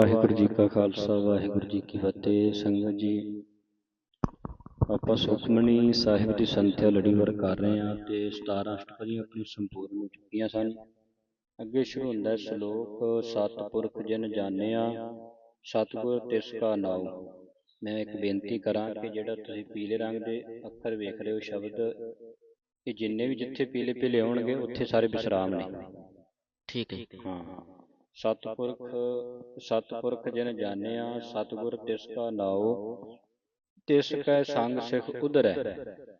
ਵਾਹਿਗੁਰੂ ਜੀ ਕਾ ਖਾਲਸਾ ਵਾਹਿਗੁਰੂ ਜੀ ਕੀ ਫਤਿਹ। ਸੰਗਤ ਜੀ ਆਪਾਂ ਸੁਖਮਨੀ ਸਾਹਿਬ ਦੀ ਸੰਥਿਆ ਲੜੀਵਾਰ ਕਰ ਰਹੇ ਹਾਂ ਤੇ 17 ਅਸ਼ਟਪਦੀਆਂ ਆਪਣੀ ਸੰਪੂਰਨ ਹੋ ਚੁੱਕੀਆਂ ਸਨ। ਅੱਗੇ ਸ਼ੁਰੂ ਹੁੰਦਾ ਹੈ ਸ਼ਲੋਕ ਸਤਿਪੁਰਖ ਜਿਨ ਜਾਣਿਆ ਸਤਿਗੁਰ ਤਿਸ ਕਾ ਨਾਉ। ਮੈਂ ਇੱਕ ਬੇਨਤੀ ਕਰਾਂ ਕਿ ਜਿਹੜਾ ਤੁਸੀਂ ਪੀਲੇ ਰੰਗ ਦੇ ਅੱਖਰ ਵੇਖ ਰਹੇ ਹੋ ਸ਼ਬਦ ਇਹ ਜਿੰਨੇ ਵੀ ਜਿੱਥੇ ਪੀਲੇ ਪੀਲੇ ਆਉਣਗੇ ਉੱਥੇ ਸਾਰੇ ਵਿਸਰਾਮ ਨੇ। ਠੀਕ ਹੈ। ਹਾਂ। ਸਤਿਪੁਰਖ ਸਤਿਪੁਰਖ ਜਿਨ ਜਾਣਿਆ, ਸਤਿਗੁਰ ਤਿਸ ਕਾ ਨਾਉ, ਤਿਸ ਕੈ ਸੰਗ ਸਿਖ ਉਧਰੈ।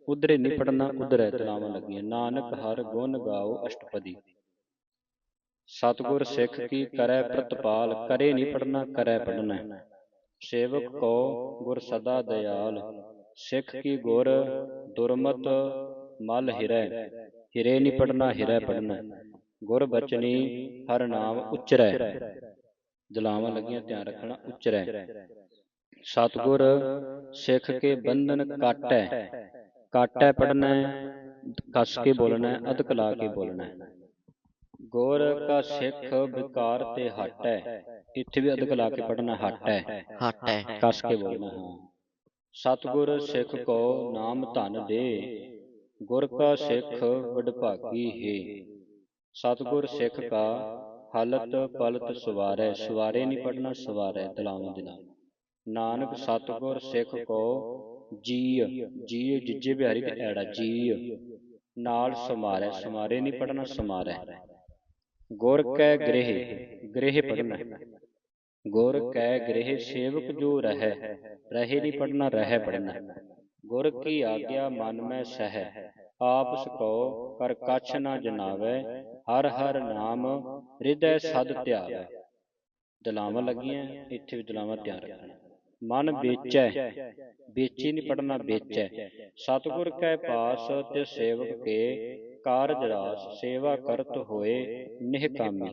ਉਧਰੇ ਨਹੀਂ ਪੜਨਾ ਉਧਰੈ ਤਲਾਵਾਂ ਲੱਗੀਆਂ। ਨਾਨਕ ਹਰ ਗੁਣ ਗਾਓ ਅਸ਼ਟਪਦੀ। ਸਤਿਗੁਰ ਸਿੱਖ ਕੀ ਕਰੈ ਪ੍ਰਤਪਾਲ, ਕਰੇ ਨਹੀਂ ਪੜਨਾ ਕਰੈ ਪੜਨਾ। ਸੇਵਕ ਕੋ ਗੁਰ ਸਦਾ ਦਇਆਲ। ਸਿੱਖ ਕੀ ਗੁਰ ਦੁਰਮਤ ਮਲ ਹਿਰੈ। ਹਿਰੇ ਨਹੀਂ ਪੜਨਾ ਹਿਰੈ ਪੜਨਾ। ਗੁਰ ਬਚਨੀ ਹਰ ਨਾਮ ਉਚਰੈ। ਜਲਾਵਾਂ ਲੱਗੀਆਂ ਧਿਆਨ ਰੱਖਣਾ ਉਚਰੈ। ਸਤਿਗੁਰ ਸਿੱਖ ਕੇ ਬੰਧਨ ਕਾਟੈ। ਕਾਟੈ ਪੜਨਾ ਕਸ ਕੇ ਬੋਲਣਾ ਹੈ, ਅਧਕ ਲਾ ਕੇ ਬੋਲਣਾ। ਗੁਰ ਕਾ ਸਿੱਖ ਵਿਕਾਰ ਤੇ ਹਟੈ। ਇੱਥੇ ਵੀ ਅਧਕ ਲਾ ਕੇ ਪੜਨਾ ਹਟੈ। ਹੱਟ। ਕਸ ਕੇ ਬੋਲਣਾ ਹਾਂ। ਸਤਿਗੁਰ ਸਿੱਖ ਕੋ ਨਾਮ ਧਨ ਦੇ ਗੁਰ ਕਾ ਸਿੱਖ ਵਡਭਾਗੀ ਹੈ। ਸਤਿਗੁਰ ਸਿੱਖ ਕਾ ਹਾਲਤ ਪਲਤ ਸਵਾਰੈ ਸਵਾਰੇ ਨਹੀਂ ਪੜਨਾ ਸਵਾਰੈ ਦਲਾਵਾਂ ਦੇ ਨਾਲ ਨਾਨਕ ਸਤਿਗੁਰ ਸਿੱਖ ਕੋ ਜੀ ਜੀ ਜਿੱਜੇ ਬਿਹਾਰੀ ਤੇ ਐੜਾ ਜੀ ਨਾਲ ਸਮਾਰੈ ਸਮਾਰੇ ਨਹੀਂ ਪੜਨਾ ਸਮਾਰੈ। ਗੁਰ ਕੈ ਗ੍ਰਹਿ ਗ੍ਰਹਿ ਪੜਨਾ ਗੁਰ ਕੈ ਗ੍ਰਹਿ ਸੇਵਕ ਜੋ ਰਹੈ ਰਹੇ ਨਹੀਂ ਪੜਨਾ ਰਹਿ ਪੜਨਾ ਗੁਰ ਕੀ ਆਗਿਆ ਮਨ ਮੈਂ ਸਹਿ ਆਪਸ ਕੋ ਕਰ ਕਛ ਨਾ ਜਨਾਵੈ। ਹਰ ਹਰ ਨਾਮ ਹਿਰਦੈ ਸਦ ਧਿਆਵੈ। ਦਲਾਵਾਂ ਲੱਗੀਆਂ, ਇੱਥੇ ਵੀ ਦਲਾਵਾਂ ਧਿਆਨ ਰੱਖਣਾ। ਮਨ ਵੇਚੈ, ਵੇਚੀ ਨਹੀਂ ਪੜਨਾ ਵੇਚੈ। ਸਤਿਗੁਰ ਕੈ ਪਾਸ ਤੇ ਸੇਵਕ ਕੇ, ਕਾਰਜ ਰਾਸ ਸੇਵਾ ਕਰਤ ਹੋਏ ਨਿਹਕਾਮੀ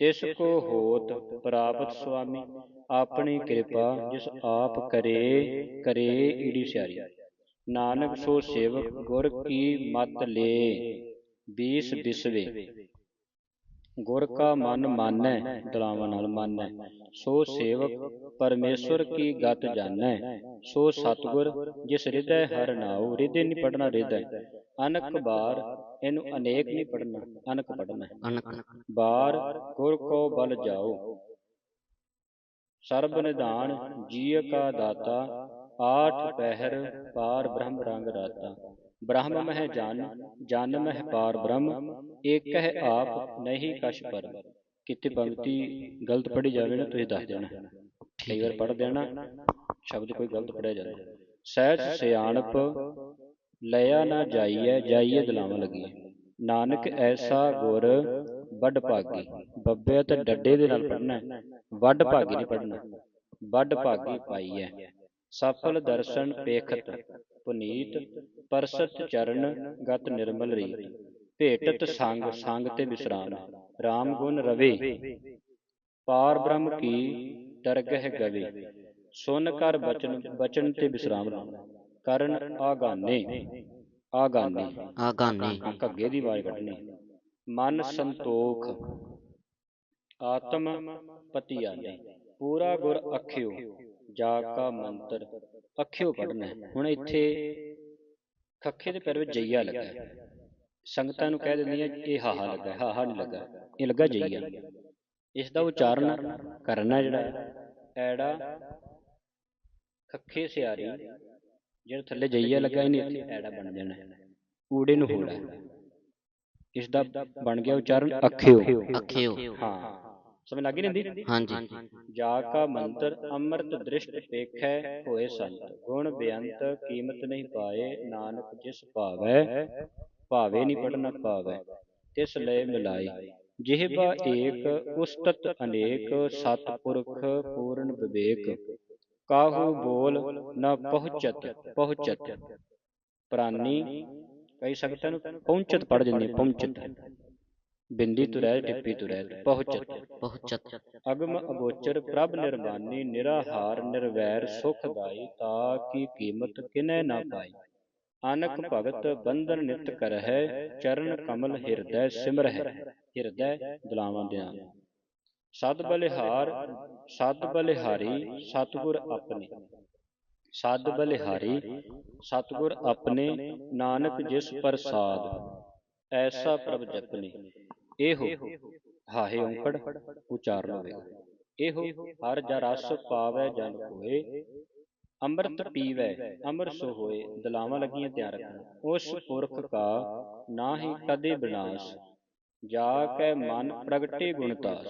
ਤਿਸ ਕੋ ਹੋਤ ਪ੍ਰਾਪਤ ਸੁਆਮੀ, ਆਪਣੀ ਕਿਰਪਾ ਜਿਸ ਆਪ ਕਰੇ ਕਰੇ ਈੜੀ ਸਿਆਰੀ। ਨਾਨਕ ਸੋ ਸੇਵਕ ਗੁਰ ਕੀ ਮਤ ਲੇ। ਬੀਸ ਬਿਸਵੇ। ਗੁਰ ਕਾ ਮਨ ਮਾਨੈ, ਦਲਾਵਾਂ ਨਾਲ ਮਾਨੈ। ਸੋ ਸੇਵਕ ਪਰਮੇਸ਼ਵਰ ਕੀ ਗਤ ਜਾਣੈ। ਸੋ ਸਤਗੁਰ ਜਿਸ ਹਿਰਦੈ ਹਰ ਨਾਉ, ਹਿਰਦੇ ਨਹੀਂ ਪੜਨਾ ਹਿਰਦੈ। ਅਨਕ ਬਾਰ ਇਹਨੂੰ ਅਨੇਕ ਨਹੀਂ ਪੜਨਾ ਅਨਕ ਪੜਨਾ। ਅਨਕ ਬਾਰ ਗੁਰ ਕੋ ਬਲ ਜਾਓ। ਸਰਬ ਨਿਧਾਨ ਜੀਅ ਕਾ ਦਾਤਾ, ਆਠ ਪਹਿਰ ਪਾਰ ਬ੍ਰਹਮ ਰੰਗ ਰਾਤਾ। ਬ੍ਰਹਮ ਮਹਿ ਜਨ ਜਨ ਮਹਿ ਪਾਰ ਬ੍ਰਹਮ ਏਕ ਹੈ ਆਪ ਨਹੀਂ ਕਛ ਪਰ ਕਿਤੇ ਪੰਕਤੀ ਗਲਤ ਪੜੀ ਜਾਵੇ ਨਾ ਤੁਸੀਂ ਦੱਸ ਦੇਣਾ। ਕਈ ਵਾਰ ਪੜ ਦੇਣਾ ਸ਼ਬਦ ਕੋਈ ਗਲਤ ਪੜਿਆ ਜਾਂਦਾ। ਸਹਿਜ ਸਿਆਣਪ ਲਿਆ ਨਾ ਜਾਈਐ ਜਾਈਐ ਦਲਾਵਾਂ ਲੱਗੀਆਂ ਨਾਨਕ ਐਸਾ ਗੁਰ ਵੱਡ ਭਾਗੀ। ਬੱਬੇ ਤੇ ਡੱਡੇ ਦੇ ਨਾਲ ਪੜਨਾ ਵੱਡ ਭਾਗੀ ਨਹੀਂ ਪੜਨਾ ਵੱਡ ਭਾਗੀ ਪਾਈਐ। ਸਫਲ ਦਰਸ਼ਨ ਪੇਖਤ ਪੁਨੀਤ ਪਰਸਤ ਚਰਨ ਗਤ ਨਿਰਮਲ ਰੀਤ ਭੇਟਤ ਸੰਗ ਸੰਗ ਤੇ ਵਿਸਰਾਮ। RAM ਗੁਣ ਰਵੇ। ਪਾਰ ਬ੍ਰਹਮ ਕੀ ਦਰਗਹਿ ਗਵੇ। ਸੁਨ ਕਰ ਬਚਨ ਬਚਨ ਤੇ ਵਿਸਰਾਮ ਕਰਨ ਆਗਾਨੇ। ਆਗਾਨੇ। ਆਗਾਨੇ। ਘੱਗੇ ਦੀ ਆਵਾਜ਼ ਕੱਢਣੀ। ਮਨ ਸੰਤੋਖ। ਆਤਮ ਪਤੀ ਆਨੇ ਪੂਰਾ ਗੁਰ ਅਖਿਓ। ਜਾ ਕਾ ਮੰਤਰ। ਅਖਿਓ ਪੜਨਾ। ਹੁਣ ਇੱਥੇ ਖੱਖੇ ਦੇ ਪੈਰ ਵਿੱਚ ਜਈਆ ਲੱਗਾ। ਸੰਗਤਾਂ ਨੂੰ ਕਹਿ ਦਿੰਦੀਆਂ ਇਹ ਹਾਹਾ ਲੱਗਾ ਹਾਹਾ ਨਹੀਂ ਲੱਗਾ ਇਹ ਲੱਗਾ ਜਈਆ। ਇਸ ਦਾ ਉਚਾਰਨ ਕਰਨਾ ਜਿਹੜਾ ਐੜਾ ਖੱਖੇ ਸਿਆਰੀ ਜਿਹੜਾ ਥੱਲੇ ਜਈਆ ਲੱਗਾ ਇਹਨੇ ਇੱਥੇ ਐੜਾ ਬਣ ਜਾਣਾ। ਊੜੇ ਨੂੰ ਹੋੜਾ। ਇਸ ਦਾ ਬਣ ਗਿਆ ਉਚਾਰਨ ਅਖਿਓ। ਅਖਿਓ। ਹਾਂ। ਸਮਝ ਲੱਗੀ ਨਹੀਂ ਹੁੰਦੀ ਹਾਂਜੀ। ਜਾ ਕਾ ਮੰਤਰ ਅੰਮ੍ਰਿਤ ਦ੍ਰਿਸ਼ਟ ਪੇਖੈ ਹੋਏ ਸੰਤ। ਗੁਣ ਬੇਅੰਤ ਕੀਮਤ ਨਹੀਂ ਪਾਏ ਨਾਨਕ ਜਿਸ ਭਾਵੈ ਭਾਵੇ ਨਹੀਂ ਪੜਨਾ ਪਾਵੈ ਤਿਸ ਲੈ ਮਿਲਾਈ। ਜਿਹਬਾ ਏਕ ਉਸਤਤ ਅਨੇਕ ਸਤਪੁਰਖ ਪੂਰਨ ਵਿਵੇਕ। ਕਾਹੂ ਬੋਲ ਨ ਪਹੁੰਚਤ ਪਹੁੰਚਤ। ਪ੍ਰਾਨੀ ਕਈ ਸੰਗਤਾਂ ਨੂੰ ਪਹੁੰਚਤ ਪੜ ਜਾਂਦੀ ਹੈ, ਪਹੁੰਚਤ। ਬਿੰਦੀ ਤੁਰੈ ਟਿੱਪੀ ਤੁਰੈ ਪਹੁੰਚਤ ਪਹੁੰਚਤ ਅਗਮ ਅਗੋਚਰ ਪ੍ਰਭ ਨਿਰਮਾਨੀ ਨਿਰਾਹਾਰ ਨਿਰਵੈਰ ਸੁਖਦਾਈ ਤਾ ਕੀ ਕੀਮਤ ਕਿਨੈ ਨਾ ਪਾਈ। ਅਨਕ ਭਗਤ ਬੰਧਨ ਨਿਤ ਕਰਹਿ ਚਰਨ ਕਮਲ ਹਿਰਦੈ ਸਿਮਰਹਿ ਹਿਰਦੈ ਦਲਾਵਾਂ ਦੇ ਨਾਲ ਸਦ ਬਲਿਹਾਰ ਸਦ ਬਲਿਹਾਰੀ ਸਤਿਗੁਰ ਆਪਣੇ। ਸਦ ਬਲਿਹਾਰੀ ਸਤਿਗੁਰ ਆਪਣੇ ਨਾਨਕ ਜਿਸ ਪ੍ਰਸਾਦ ਐਸਾ ਪ੍ਰਭ ਜਪਨੇ। ਇਹੋ ਹਾਹੇ ਔਂਕੜ ਉਚਾਰਨ ਹੋਵੇਗਾ ਇਹੋ ਹਰ ਜਾ ਰਸ ਪਾਵੈ ਜਨ ਹੋਏ ਅੰਮ੍ਰਿਤ ਪੀਵੈ ਅਮਰ ਸੋ ਹੋਏ ਦਲਾਵਾਂ ਲੱਗੀਆਂ ਧਿਆਨ ਰੱਖਣਾ। ਉਸ ਪੁਰਖ ਕਾ ਨਾਹੀ ਕਦੇ ਬਿਨਾਸ਼ ਜਾ ਕੈ ਮਨ ਪ੍ਰਗਟੇ ਗੁਣਤਾਸ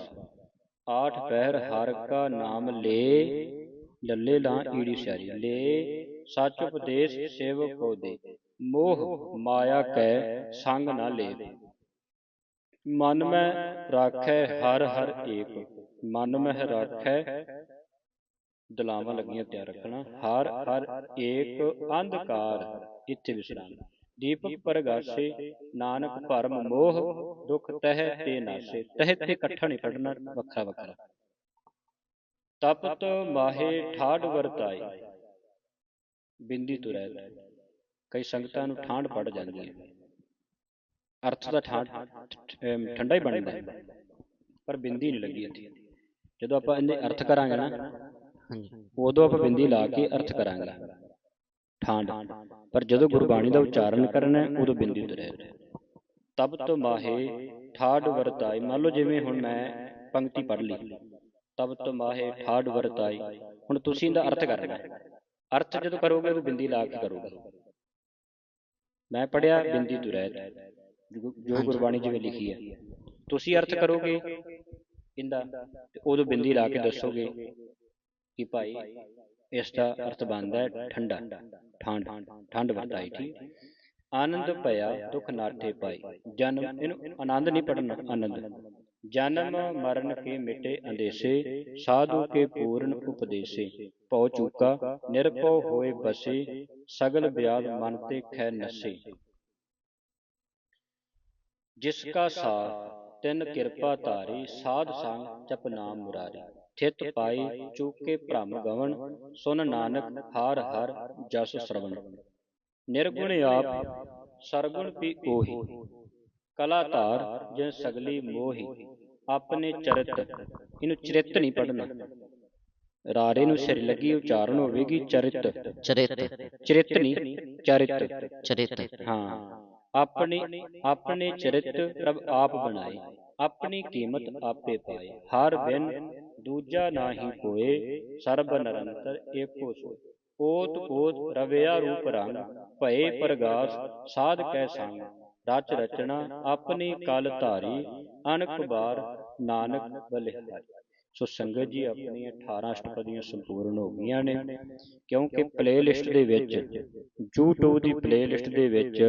ਆਠ ਪਹਿਰ ਹਰ ਕਾ ਨਾਮ ਲੇ ਲੱਲੇ ਲਾਂ ਈੜੀ ਸਿਆਰੀ ਲੇ। ਸੱਚ ਉਪਦੇਸ਼ ਸੇਵਕ ਕੋ ਦੇ ਮੋਹ ਮਾਇਆ ਕੈ ਸੰਗ ਨਾ ਲੇ ਮਨ ਮੈਂ ਰਾਖੈ ਹਰ ਹਰ ਏਕ। ਮਨ ਮਹਿ ਰਾਖੈ ਦਲਾਵਾਂ ਲੱਗੀਆਂ ਤਿਆਰ ਰੱਖਣਾ। ਹਰ ਹਰ ਏਕ ਅੰਧਕਾਰ ਇੱਥੇ ਵਿਸਰਾਮ। ਦੀਪਕ ਪ੍ਰਗਾਸੇ ਨਾਨਕ ਭਰਮ ਮੋਹ ਦੁਖ ਤਹਿ ਤੇ ਨਾਸੇ। ਤਹਿ ਤੇ ਇਕੱਠਾ ਨਹੀਂ ਪੜਨਾ ਵੱਖਰਾ ਵੱਖਰਾ। ਤਪਤ ਮਾਹੇ ਠਾੜ ਵਰਤਾਈ। ਬਿੰਦੀ ਤੋਂ ਰਹਿ ਕਈ ਸੰਗਤਾਂ ਨੂੰ ਠਾਂਡ ਪੜ ਜਾਂਦੀ ਹੈ ਅਰਥ ਦਾ ਠਾਠ ਠੰਡਾ ਹੀ ਬਣਦਾ ਹੈ ਪਰ ਬਿੰਦੀ ਨਹੀਂ ਲੱਗੀ ਇੱਥੇ। ਜਦੋਂ ਆਪਾਂ ਇਹਨੇ ਅਰਥ ਕਰਾਂਗੇ ਨਾ ਹਾਂਜੀ ਉਦੋਂ ਆਪਾਂ ਬਿੰਦੀ ਲਾ ਕੇ ਅਰਥ ਕਰਾਂਗੇ। ਠਾਂਡ। ਪਰ ਜਦੋਂ ਗੁਰਬਾਣੀ ਦਾ ਉਚਾਰਨ ਕਰਨਾ ਹੈ, ਉਦੋਂ ਬਿੰਦੀ ਤੋਂ ਤਬ ਤੋਂ ਮਾਹੇ ਠਾੜ ਵਰਤਾਈ। ਮੰਨ ਲਓ ਜਿਵੇਂ ਹੁਣ ਮੈਂ ਪੰਕਤੀ ਪੜ੍ਹ ਲਈ। ਤਬ ਤੋਂ ਮਾਹੇ ਠਾੜ ਵਰਤਾਈ। ਹੁਣ ਤੁਸੀਂ ਇਹਦਾ ਅਰਥ ਕਰਨਾ ਅਰਥ ਜਦੋਂ ਕਰੋਗੇ ਉਦੋਂ ਬਿੰਦੀ ਲਾ ਕੇ ਕਰੋਗੇ। ਮੈਂ ਪੜਿਆ ਬਿੰਦੀ ਤੋਂ ਜੋ ਗੁਰਬਾਣੀ ਜਿਵੇਂ ਲਿਖੀ ਹੈ। ਤੁਸੀਂ ਅਰਥ ਕਰੋਗੇ ਇਹਦਾ ਤੇ ਉਦੋਂ ਬਿੰਦੀ ਲਾ ਕੇ ਦੱਸੋਗੇ ਕਿ ਭਾਈ ਇਸ ਦਾ ਅਰਥ ਬਣਦਾ ਹੈ ਠੰਡਾ। ਠੰਡ। ਠੰਡ। ਵਰਤਾਈ ਠੀਕ ਆਨੰਦ ਭਇਆ ਦੁਖ ਨਾਠੇ ਪਾਈ ਜਨਮ ਇਹਨੂੰ ਆਨੰਦ ਨਹੀਂ ਪੜਨਾ ਆਨੰਦ। ਜਨਮ ਮਰਨ ਕੇ ਮਿਟੇ ਅੰਦੇਸੇ ਸਾਧੂ ਕੇ ਪੂਰਨ ਉਪਦੇਸੇ। ਭਉ ਚੂਕਾ ਨਿਰਭਉ ਹੋਏ ਬਸੇ ਸਗਲ ਬਿਆਦ ਮਨ ਤੇ ਖੈ ਨਸੇ। ਜਿਸ ਕਾ ਸਾਥ ਤਿਨ ਕਿਰਪਾ ਧਾਰੀ ਸਾਧ ਸੰਗ ਜਪ ਨਾਮ ਮੁਰਾਰੀ। ਥਿਤ ਪਾਈ ਚੂਕੇ ਭ੍ਰਮ ਗਵਨ ਸੁਨ ਨਾਨਕ ਹਾਰ ਹਰ ਜਸ ਸਰਵਣ। ਨਿਰਗੁਣ ਆਪ ਸਰਗੁਣ ਪੀ ਉਹੀ ਕਲਾ ਧਾਰ ਜਿਨ ਸਗਲੀ ਮੋਹੀ। ਆਪਣੇ ਚਰਿਤ ਇਹਨੂੰ ਚਰਿਤ ਨਹੀਂ ਪੜਨਾ ਰਾਰੇ ਨੂੰ ਸਿਰ ਲੱਗੀ ਉਚਾਰਨ ਹੋਵੇਗੀ ਚਰਿਤ। ਚਰਿਤ। ਚਰਿਤ ਨਹੀਂ ਚਰਿਤ। ਚਰਿਤ ਹਾਂ। ਆਪਣੇ ਆਪਣੇ ਚਰਿਤ ਪ੍ਰਭ ਆਪ ਬਣਾਏ। ਆਪਣੀ ਕੀਮਤ ਆਪੇ ਪਾਏ। ਹਰ ਬਿਨ ਦੂਜਾ ਨਾਹੀ ਕੋਏ ਸਰਬ ਨਿਰੰਤਰ ਏਕੋ ਸੋਏ। ਓਤ ਓਤ ਰਵਿਆ ਰੂਪ ਰੰਗ ਭਏ ਪ੍ਰਗਾਸ ਸਾਧ ਕੈ ਸੰਗ। ਰਚ ਰਚਨਾ ਆਪਣੀ ਕਲ ਧਾਰੀ ਅਨਕ ਬਾਰ ਨਾਨਕ ਬਲਿਹਾਰੀ। ਸੋ ਸੰਗਤ ਜੀ ਆਪਣੀਆਂ 18 ਅਸ਼ਟਪਦੀਆਂ ਸੰਪੂਰਨ ਹੋ ਗਈਆਂ ਨੇ। ਕਿਉਂਕਿ ਪਲੇਲਿਸਟ ਦੇ ਵਿੱਚ YouTube ਦੀ ਪਲੇਲਿਸਟ ਦੇ ਵਿੱਚ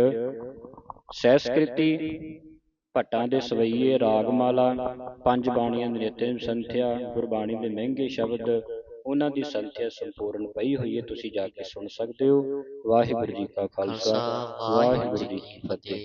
ਸੈਸਕ੍ਰਿਤੀ ਭੱਟਾਂ ਦੇ ਸਵਈਏ ਰਾਗਮਾਲਾ ਪੰਜ ਬਾਣੀਆਂ ਦੇ ਨਿਤਿਨ ਸੰਥਿਆ ਗੁਰਬਾਣੀ ਦੇ ਮਹਿੰਗੇ ਸ਼ਬਦ ਉਹਨਾਂ ਦੀ ਸੰਥਿਆ ਸੰਪੂਰਨ ਪਈ ਹੋਈ ਹੈ ਤੁਸੀਂ ਜਾ ਕੇ ਸੁਣ ਸਕਦੇ ਹੋ। ਵਾਹਿਗੁਰੂ ਜੀ ਕਾ ਖਾਲਸਾ ਵਾਹਿਗੁਰੂ ਜੀ ਕੀ ਫਤਿਹ।